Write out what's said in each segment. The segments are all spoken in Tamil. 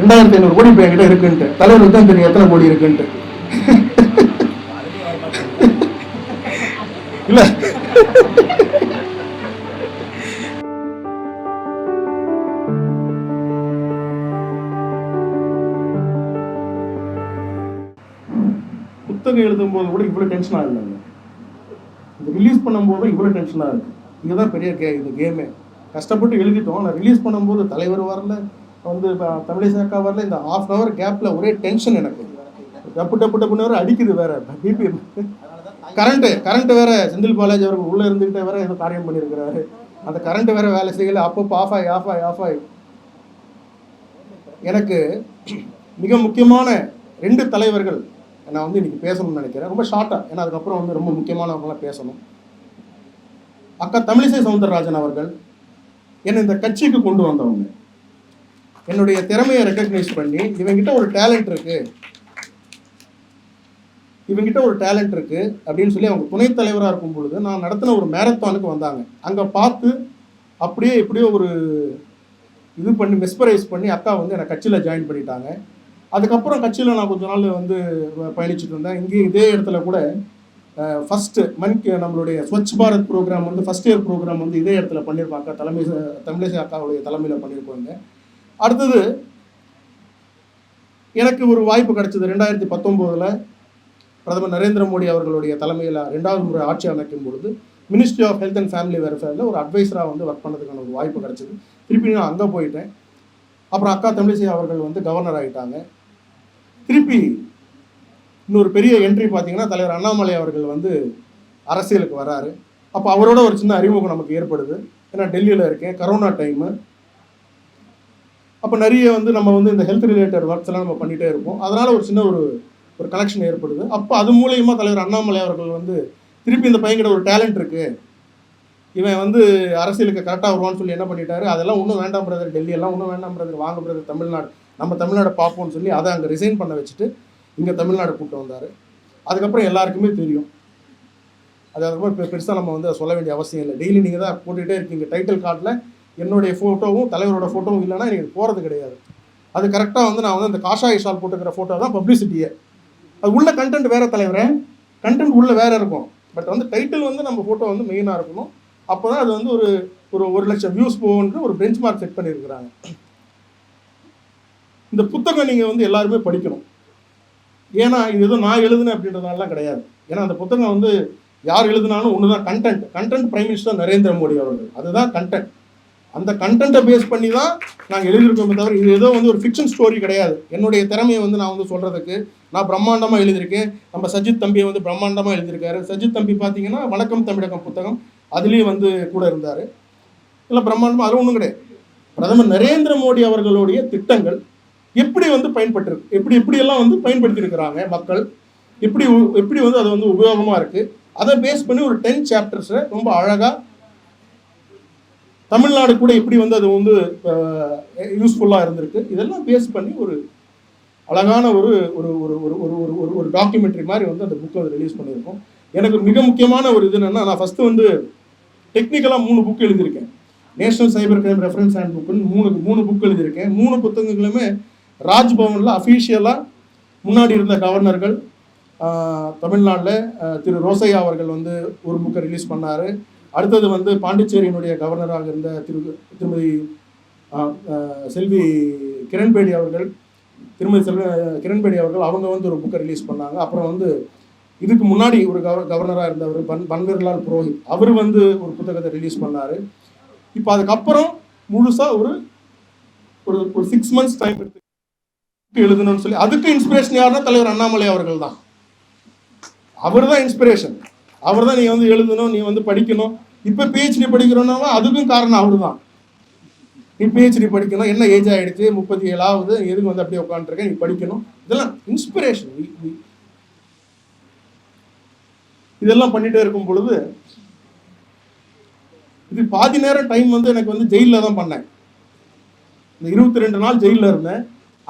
ரெண்டாயிரத்தி ஐநூறு கோடி இப்போ என்கிட்ட இருக்குன்ட்டு. தலைவருக்கு தான் தெரியும் எத்தனை கோடி இருக்குன்ட்டு. இல்ல. புத்தகம் எழுதும்போது கூட இவ்வளோ டென்ஷனாக இல்லைங்க. இந்த ரிலீஸ் பண்ணும்போது இவ்வளோ டென்ஷனாக இருக்குது இதுதான் பெரிய கே இந்த கேமே கஷ்டப்பட்டு எழுதிட்டோம் ஆனால் ரிலீஸ் பண்ணும்போது தலைவர் வரல. வந்து இப்போ தமிழிசை அக்கா வரல இந்த ஆஃப் அன் ஹவர் கேப்பில் ஒரே டென்ஷன் எனக்கு. டப்பு டப்பு டப்புன்னு வேற அடிக்குது வேற. பிபி கரண்ட்டு கரண்ட்டு வேற செந்தில் பாலாஜி அவர்கள் உள்ளே இருந்துகிட்டே வேற ஏதோ காரியம் பண்ணியிருக்கிறாரு அந்த கரண்ட்டு வேற வேலை செய்யல. அப்பப்போ ஆஃப் ஆகி ஆஃப் ஆகி ஆஃப் ஆகி எனக்கு மிக முக்கியமான ரெண்டு தலைவர்கள் நான் வந்து இன்னைக்கு பேசணும்னு நினைக்கிறேன். ரொம்ப ஷார்ட்டாக ஏன்னா அதுக்கப்புறம் வந்து ரொம்ப முக்கியமானவங்களாம் பேசணும். அக்கா தமிழிசை சவுந்தரராஜன் அவர்கள் என்னை இந்த கட்சிக்கு கொண்டு வந்தவங்க. என்னுடைய திறமையை ரெக்கக்னைஸ் பண்ணி இவங்கிட்ட ஒரு டேலண்ட் இருக்கு. இவங்கிட்ட ஒரு டேலண்ட் இருக்கு அப்படின்னு சொல்லி அவங்க துணைத் தலைவராக இருக்கும் பொழுது நான் நடத்தின ஒரு மேரத்தானுக்கு வந்தாங்க. அங்கே பார்த்து அப்படியே எப்படியோ ஒரு இது பண்ணி மெஸ்பரைஸ் பண்ணி அக்கா வந்து என்னை கட்சியில் ஜாயின் பண்ணிட்டாங்க. அதுக்கப்புறம் கட்சியில் நான் கொஞ்ச நாள் வந்து பயணிச்சுட்டு இருந்தேன். இங்கேயும் இதே இடத்துல கூட ஃபஸ்ட்டு மன் நம்மளுடைய ஸ்வச் பாரத் ப்ரோக்ராம் வந்து ஃபஸ்ட் இயர் ப்ரோக்ராம் வந்து இதே இடத்துல பண்ணியிருப்பாங்க. தலைமை தமிழிசை அக்காவுடைய தலைமையில் பண்ணியிருப்பாங்க. அடுத்தது எனக்கு ஒரு வாய்ப்பு கிடைச்சது ரெண்டாயிரத்தி பத்தொம்போதில் பிரதமர் நரேந்திர மோடி அவர்களுடைய தலைமையில் ரெண்டாவது முறை ஆட்சி அமைக்கும் பொழுது ministry of health and family வெல்ஃபேரில் ஒரு அட்வைஸராக வந்து ஒர்க் பண்ணதுக்கான ஒரு வாய்ப்பு கிடைச்சிது. திருப்பி நான் அங்கே போயிட்டேன். அப்புறம் அக்கா தமிழிசை அவர்கள் வந்து கவர்னர் ஆகிட்டாங்க திருப்பி இன்னொரு பெரிய என்ட்ரி பார்த்தீங்கன்னா தலைவர் அண்ணாமலை அவர்கள் வந்து அரசியலுக்கு வராரு. அப்போ அவரோட ஒரு சின்ன அறிமுகம் நமக்கு ஏற்படுது. ஏன்னா டெல்லியில் இருக்கேன். கரோனா டைமு அப்போ நிறைய வந்து நம்ம வந்து இந்த ஹெல்த் ரிலேட்டட் ஒர்க்ஸ் எல்லாம் நம்ம பண்ணிகிட்டே இருப்போம். அதனால் ஒரு சின்ன ஒரு ஒரு கனெக்ஷன் ஏற்படுது. அப்போ அது மூலியமாக தலைவர் அண்ணாமலை அவர்கள் வந்து திருப்பி இந்த பையன்கிட்ட ஒரு டேலண்ட் இருக்குது இவன் வந்து அரசியலுக்கு கரெக்டாக வருவான்னு சொல்லி என்ன பண்ணிட்டாரு? அதெல்லாம் ஒன்றும் வேண்டாம் பிரதர் டெல்லி எல்லாம் ஒன்றும் வேண்டாம் பிரதர் வாங்க பிரதர் தமிழ்நாடு நம்ம தமிழ்நாடு பார்ப்போம்னு சொல்லி அதை அங்கே ரிசைன் பண்ண வச்சுட்டு இங்கே தமிழ்நாடு கூப்பிட்டு வந்தார். அதுக்கப்புறம் எல்லாருக்குமே தெரியும். அது அதுக்கப்புறம் பெருசாக நம்ம வந்து சொல்ல வேண்டிய அவசியம் இல்லை. டெய்லி நீங்கள் தான் போட்டுகிட்டே இருக்கீங்க. டைட்டில் கார்டில் என்னுடைய ஃபோட்டோவும் தலைவரோட ஃபோட்டோவும் இல்லைன்னா எனக்கு போகிறது கிடையாது. அது கரெக்டாக வந்து நான் வந்து அந்த காஷாய ஷால் போட்டுக்கிற ஃபோட்டோ தான் பப்ளிசிட்டியே அது உள்ள கண்டென்ட் வேறு தலைவரே. கண்டென்ட் உள்ளே வேறு இருக்கும். பட் வந்து டைட்டில் வந்து நம்ம ஃபோட்டோ வந்து மெயினாக இருக்கணும். அப்போ தான் அது வந்து ஒரு ஒரு ஒரு லட்சம் வியூஸ் போகுன்ற ஒரு பெஞ்ச் மார்க் செட் பண்ணியிருக்கிறாங்க. இந்த புத்தகம் நீங்கள் வந்து எல்லாருமே படிக்கணும். ஏன்னா இது எதுவும் நான் எழுதுனேன் அப்படின்றதுனாலாம் கிடையாது. ஏன்னா அந்த புத்தகம் வந்து யார் எழுதினாலும் ஒன்று தான் content content prime minister Narendra Modi அவர்கள். அதுதான் கண்டென்ட் அந்த கண்டென்ட்டை பேஸ் பண்ணி தான் நாங்கள் எழுதியிருக்கோமே தவிர இது ஏதோ வந்து ஒரு ஃபிக்ஷன் ஸ்டோரி கிடையாது. என்னுடைய திறமையை வந்து நான் வந்து சொல்கிறதுக்கு நான் பிரம்மாண்டமாக எழுதியிருக்கேன். நம்ம சஜித் தம்பியை வந்து பிரம்மாண்டமாக எழுதியிருக்காரு. சஜித் தம்பி பார்த்தீங்கன்னா வணக்கம் தமிழகம் புத்தகம் அதுலேயும் வந்து கூட இருந்தார். இல்லை பிரம்மாண்டமாக அது ஒன்றும் கிடையாது. பிரதமர் நரேந்திர மோடி அவர்களுடைய திட்டங்கள் எப்படி வந்து பயன்பட்டிருக்கு எப்படி எப்படியெல்லாம் வந்து பயன்படுத்தியிருக்கிறாங்க மக்கள் எப்படி உ- எப்படி வந்து அது வந்து உபயோகமாக இருக்குது அதை பேஸ் பண்ணி ஒரு டென் சாப்டர்ஸை ரொம்ப அழகாக தமிழ்நாடு கூட எப்படி வந்து அது வந்து யூஸ்ஃபுல்லாக இருந்திருக்கு. இதெல்லாம் பேஸ் பண்ணி ஒரு அழகான ஒரு ஒரு ஒரு ஒரு ஒரு ஒரு ஒரு ஒரு டாக்குமெண்ட்ரி மாதிரி வந்து அந்த புக்கை வந்து ரிலீஸ் பண்ணியிருக்கோம். எனக்கு மிக முக்கியமான ஒரு இது என்னென்னா நான் ஃபஸ்ட்டு வந்து டெக்னிக்கலாக மூணு புக் எழுதியிருக்கேன். National cyber crime reference hand புக்குன்னு மூணு மூணு புக் எழுதியிருக்கேன். மூணு புத்தகங்களுமே ராஜ்பவனில் அஃபீஷியலாக முன்னாடி இருந்த கவர்னர்கள் தமிழ்நாட்டில் திரு ரோசையா அவர்கள் வந்து ஒரு புக்கை ரிலீஸ் பண்ணார். அடுத்தது வந்து பாண்டிச்சேரியினுடைய கவர்னராக இருந்த திரு திருமதி செல்வி கிரண்பேடி அவர்கள் திருமதி செல்வி கிரண்பேடி அவர்கள் அவங்க வந்து ஒரு புக்கை ரிலீஸ் பண்ணாங்க. அப்புறம் வந்து இதுக்கு முன்னாடி ஒரு கவர் கவர்னராக இருந்தவர் பன் பன்வீர்லால் புரோஹித். அவர் வந்து ஒரு புத்தகத்தை ரிலீஸ் பண்ணார். இப்போ அதுக்கப்புறம் முழுசாக ஒரு ஒரு ஒரு சிக்ஸ் மந்த்ஸ் டைம் எடுத்து எழுதணும்னு சொல்லி அதுக்கு இன்ஸ்பிரேஷன் யாருன்னா தலைவர் அண்ணாமலை அவர்கள் தான். அவர் தான் இன்ஸ்பிரேஷன் அவர் தான் நீ வந்து எழுதணும் நீ வந்து படிக்கணும். இப்போ பிஹெச்டி படிக்கிறோன்னா அதுக்கும் காரணம் அவர் தான் நீ பிஹெச்டி படிக்கணும் என்ன ஏஜ் ஆகிடுச்சு முப்பத்தி ஏழாவது எதுக்கு வந்து அப்படியே உட்காந்துருக்க நீ படிக்கணும். இதெல்லாம் இன்ஸ்பிரேஷன் இதெல்லாம் பண்ணிட்டே இருக்கும் பொழுது இது பாதி நேரம் டைம் வந்து எனக்கு வந்து ஜெயிலில் தான் பண்ணேன். இந்த இருபத்தி ரெண்டு நாள் ஜெயிலில் இருந்தேன்.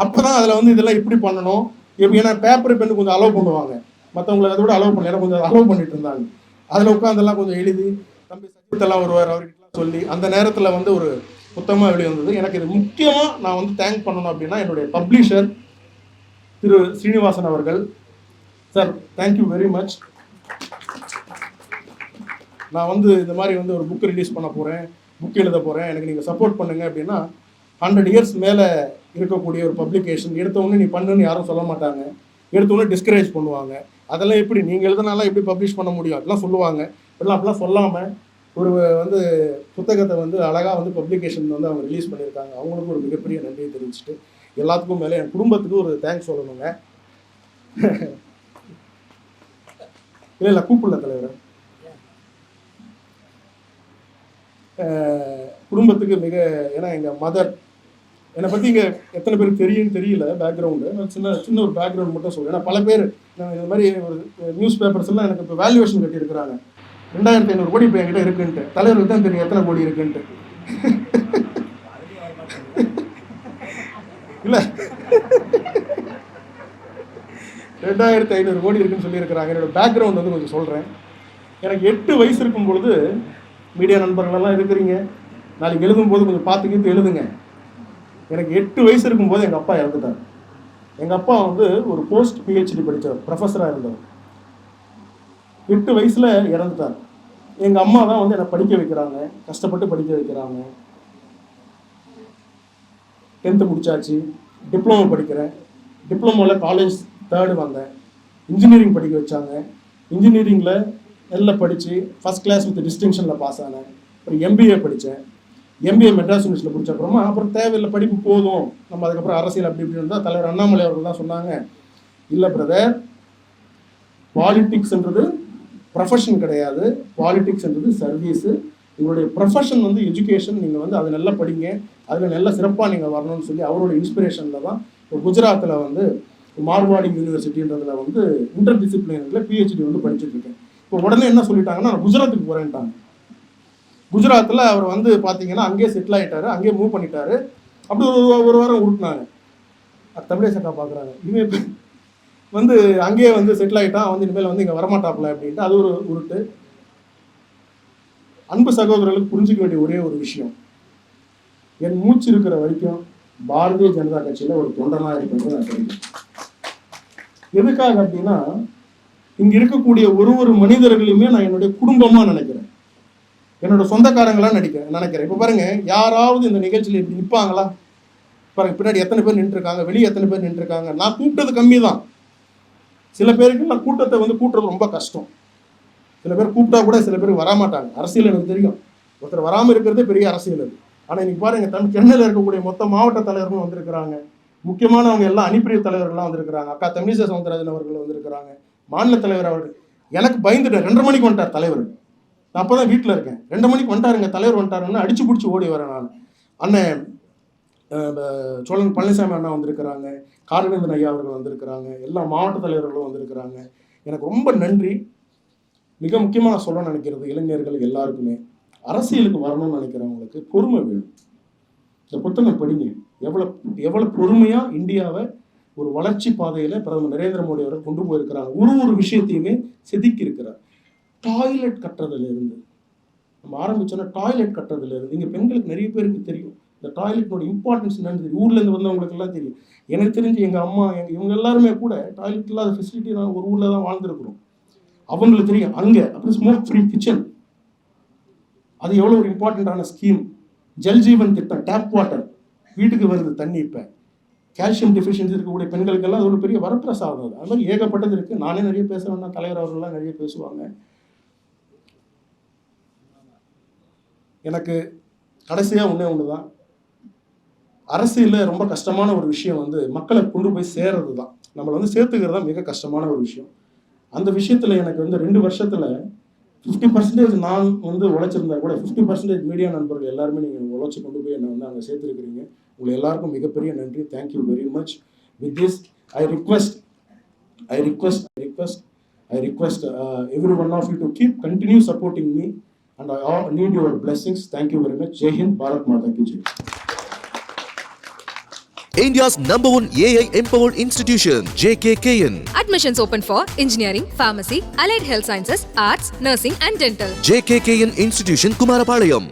அப்போ தான் அதில் வந்து இதெல்லாம் இப்படி பண்ணணும். எப்படி ஏன்னா பேப்பர் பெண்ணு கொஞ்சம் அலோவ் பண்ணுவாங்க. மற்றவங்களை அதை விட அலோவ் பண்ணல. ஏன்னா கொஞ்சம் அலோவ் பண்ணிட்டு இருந்தாங்க. அதில் உட்காந்தெல்லாம் கொஞ்சம் எழுதி தம்பி சஜித்தெல்லாம் வருவார் அவர்கிட்ட சொல்லி அந்த நேரத்தில் வந்து ஒரு புத்தகமாக வெளிவந்தது எனக்கு இது முக்கியமாக நான் வந்து தேங்க் பண்ணணும் அப்படின்னா என்னுடைய பப்ளிஷர் திரு ஸ்ரீனிவாசன் அவர்கள். சார் தேங்க்யூ வெரி மச் நான் வந்து இந்த மாதிரி வந்து ஒரு புக் ரிலீஸ் பண்ண போகிறேன் புக் எழுத போகிறேன் எனக்கு நீங்கள் சப்போர்ட் பண்ணுங்க அப்படின்னா ஹண்ட்ரட் இயர்ஸ் மேலே இருக்கக்கூடிய ஒரு பப்ளிகேஷன் எடுத்தவொடனே நீ பண்ணுன்னு யாரும் சொல்ல மாட்டாங்க. எடுத்தவொடனே டிஸ்கரேஜ் பண்ணுவாங்க. அதெல்லாம் எப்படி? நீங்கள் எழுதுனாலாம் எப்படி பப்ளிஷ் பண்ண முடியும்? அதெல்லாம் சொல்லுவாங்க. இப்படிலாம் அப்படிலாம் சொல்லாமல் ஒரு வந்து புத்தகத்தை வந்து அழகாக வந்து பப்ளிகேஷன் வந்து அவங்க ரிலீஸ் பண்ணியிருக்காங்க. அவங்களுக்கும் ஒரு மிகப்பெரிய நன்றியை தெரிவிச்சுட்டு எல்லாத்துக்கும் மேலே என் குடும்பத்துக்கு ஒரு தேங்க்ஸ் சொல்லணுங்க. இல்லை இல்லை கூப்பிடல தலைவர். குடும்பத்துக்கு மிக ஏன்னா எங்கள் மதர் என்னை பற்றி இங்கே எத்தனை பேருக்கு தெரியும்னு தெரியல பேக்ரவுண்டு நான் சின்ன சின்ன ஒரு பேக்ரவுண்ட் மட்டும் சொல்கிறேன் ஏன்னா பல பேர் நான் இது மாதிரி ஒரு நியூஸ் பேப்பர்ஸ் எல்லாம் எனக்கு இப்போ வேல்யூவேஷன் கட்டியிருக்கிறாங்க. ரெண்டாயிரத்தி ஐநூறு கோடி இப்போ என்கிட்ட இருக்குன்ட்டு. தலைவருக்கு தான் தெரியும் எத்தனை கோடி இருக்குன்ட்டு. இல்லை. ரெண்டாயிரத்தி ஐநூறு கோடி இருக்குன்னு சொல்லியிருக்கிறாங்க. என்னோடய பேக்ரவுண்ட் வந்து கொஞ்சம் சொல்கிறேன் எனக்கு எட்டு வயசு இருக்கும் பொழுது மீடியா நண்பர்களெல்லாம் இருக்கிறீங்க. நாளைக்கு எழுதும்போது கொஞ்சம் பார்த்துக்கிட்டு எழுதுங்க. எனக்கு எட்டு வயசு இருக்கும்போது எங்கள் அப்பா இறந்துட்டார். எங்கள் அப்பா வந்து ஒரு போஸ்ட் பிஹெச்டி படித்தவர் ப்ரொஃபஸராக இருந்தவர் எட்டு வயசில் இறந்துட்டார். எங்கள் அம்மா தான் வந்து என்னை படிக்க வைக்கிறாங்க. கஷ்டப்பட்டு படிக்க வைக்கிறாங்க. டென்த்து முடிச்சாச்சு. டிப்ளமோ படிக்கிறேன். டிப்ளமோவில் காலேஜ் தேர்டு வந்தேன். இன்ஜினியரிங் படிக்க வச்சாங்க. இன்ஜினியரிங்கில் எல்லாம் படித்து ஃபஸ்ட் கிளாஸ் வித் டிஸ்டிங்ஷனில் பாஸ் ஆனேன். அப்புறம் எம்பிஏ படித்தேன் எம்பிஏ மெட்ராஸ் யூனிவர்சிட்டியில் முடிச்ச அப்புறமா அப்புறம் தேவையில்லை படிப்பு போதும். நம்ம அதுக்கப்புறம் அரசியல் அப்படி இப்படி இருந்தால் தலைவர் அண்ணாமலை அவர்கள் தான் சொன்னாங்க. இல்லை பிரதர் பாலிட்டிக்ஸ்ன்றது ப்ரொஃபஷன் கிடையாது. பாலிட்டிக்ஸ்ன்றது சர்வீஸு உங்களுடைய ப்ரொஃபஷன் வந்து எஜுகேஷன் நீங்கள் வந்து அதை நல்லா படிங்க. அதில் நல்ல சிறப்பாக நீங்கள் வரணும்னு சொல்லி அவரோட இன்ஸ்பிரேஷனில் தான் இப்போ குஜராத்தில் வந்து மார்வாடி யூனிவர்சிட்டின்றதுல வந்து இன்டர் டிசிப்ளினில் பிஹெச்டி வந்து படிச்சுட்டு இருக்கேன். இப்போ உடனே என்ன சொல்லிட்டாங்கன்னா நான் குஜராத்துக்கு போகிறேன்ட்டாங்க குஜராத்தில் அவர் வந்து பார்த்தீங்கன்னா அங்கேயே செட்டில் ஆகிட்டாரு அங்கேயே மூவ் பண்ணிட்டாரு. அப்படி ஒரு ஒரு வாரம் உருட்டினாங்க. தமிழே சட்டா பார்க்குறாங்க இனிமேல் எப்படி வந்து அங்கேயே வந்து செட்டில் ஆகிட்டான் வந்து இனிமேல் வந்து இங்கே வரமாட்டாப்புல அப்படின்ட்டு அது ஒரு உருட்டு. அன்பு சகோதரர்களுக்கு புரிஞ்சிக்க வேண்டிய ஒரே ஒரு விஷயம். என் மூச்சு இருக்கிற வரைக்கும் பாரதிய ஜனதா கட்சியில் ஒரு தொண்டனாக இருக்கிறது நான் தெரியும் எதுக்காக அப்படின்னா இங்கே இருக்கக்கூடிய ஒரு ஒரு மனிதர்களையுமே நான் என்னுடைய குடும்பமாக நினைக்கிறேன். என்னோட சொந்தக்காரங்களாம் நடிக்கிறேன் நினைக்கிறேன். இப்போ பாருங்க யாராவது இந்த நிகழ்ச்சியில் இப்படி நிற்பாங்களா பாருங்க பின்னாடி எத்தனை பேர் நின்றுருக்காங்க வெளியே எத்தனை பேர் நின்றுருக்காங்க? நான் கூப்பிட்டது கம்மி தான் சில பேருக்கு நான் கூட்டத்தை வந்து கூட்டுறது ரொம்ப கஷ்டம். சில பேர் கூப்பிட்டா கூட சில பேர் வரமாட்டாங்க. அரசியல் எனக்கு தெரியும். ஒருத்தர் வராமல் இருக்கிறதே பெரிய அரசியல் அது. ஆனால் இன்னைக்கு பாருங்க தமிழ் சென்னையில் இருக்கக்கூடிய மொத்த மாவட்ட தலைவர்களும் வந்திருக்கிறாங்க. முக்கியமானவங்க எல்லாம் அணிப்பிரிய தலைவர்கள்லாம் வந்திருக்கிறாங்க. அக்கா தமிழிசை சவுந்தரராஜன் அவர்கள் வந்திருக்கிறாங்க. மாநில தலைவர் அவர்கள். எனக்கு பயந்துட்டேன். ரெண்டரை மணிக்கு வந்துட்டார் தலைவர். நான் அப்போ தான் வீட்டில் இருக்கேன். ரெண்டு மணிக்கு வந்துட்டாருங்க. தலைவர் வந்துட்டாருன்னு அடிச்சு பிடிச்சி ஓடி வரேன் நான். அண்ணன் ப- சோழன் பழனிசாமி அண்ணா வந்திருக்கிறாங்க. காரவேந்தன் ஐயா அவர்கள் வந்திருக்கிறாங்க. எல்லா மாவட்ட தலைவர்களும் வந்திருக்கிறாங்க. எனக்கு ரொம்ப நன்றி. மிக முக்கியமாக நான் சொல்ல நினைக்கிறது இளைஞர்கள் எல்லாருக்குமே. அரசியலுக்கு வரணும்னு நினைக்கிறவங்களுக்கு பொறுமை வேணும். இந்த புத்தகம் படிங்க. எவ்வளோ எவ்வளோ பொறுமையாக இந்தியாவை ஒரு வளர்ச்சி பாதையில் பிரதமர் நரேந்திர மோடி அவர்கள் கொண்டு போயிருக்கிறாங்க. ஒரு ஒரு விஷயத்தையுமே செதுக்கி இருக்கிறார் டாய்லெட் கட்டுறதுலேருந்து. நம்ம ஆரம்பிச்சோன்னா டாய்லெட் கட்டுறதுல இருந்து இங்கே பெண்களுக்கு நிறைய பேருக்கு தெரியும். இந்த டாய்லெட்டோட இம்பார்ட்டன்ஸ் என்னன்னு தெரியும். ஊர்லேருந்து வந்தவங்களுக்கு எல்லாம் தெரியும். எனக்கு தெரிஞ்சு எங்கள் அம்மா எங்கள் இவங்க எல்லாருமே கூட டாய்லெட் இல்லாத ஃபெசிலிட்டி நான் ஒரு ஊரில் தான் வாழ்ந்துருக்குறோம். அவங்களுக்கு தெரியும். அங்கே அப்புறம் ஸ்மோக் ஃப்ரீ கிச்சன் அது எவ்வளோ ஒரு இம்பார்ட்டண்ட்டான ஸ்கீம் ஜல் ஜீவன் திட்டம் டேப் வாட்டர் வீட்டுக்கு வருது தண்ணி இப்போ. கால்சியம் டெஃபிஷியன்சி இருக்கக்கூடிய பெண்களுக்கெல்லாம் அது ஒரு பெரிய வரப்பிரசாதம் அது. அது மாதிரி ஏகப்பட்டது இருக்குது நானே நிறைய பேச தலைவர் அவர்கள்லாம் நிறைய பேசுவாங்க. எனக்கு கடைசியாக ஒன்றே ஒன்று தான் அரசியலில் ரொம்ப கஷ்டமான ஒரு விஷயம் வந்து மக்களை கொண்டு போய் சேர்றது தான் நம்மளை வந்து சேர்த்துக்கிறது தான் மிக கஷ்டமான ஒரு விஷயம். அந்த விஷயத்தில் எனக்கு வந்து ரெண்டு வருஷத்தில் ஃபிஃப்டி பர்சன்டேஜ் நான் வந்து உழைச்சிருந்தா கூட ஃபிஃப்டி பர்சன்டேஜ் மீடியா நண்பர்கள் எல்லாருமே நீங்கள் உழைச்சி கொண்டு போய் என்னை வந்து அங்கே சேர்த்துருக்கிறீங்க. உங்களை எல்லாருக்கும் மிகப்பெரிய நன்றி. Thank you very much with this I request I request I request I request every one of you to keep continue supporting me and I need your blessings thank you very much Jai Hind Bharat மாதா கி Jai India's number one AI empowered institution, JKKN. Admissions open for engineering, pharmacy, allied health sciences, arts, nursing, and dental. JKKN Institution, Kumarapalayam.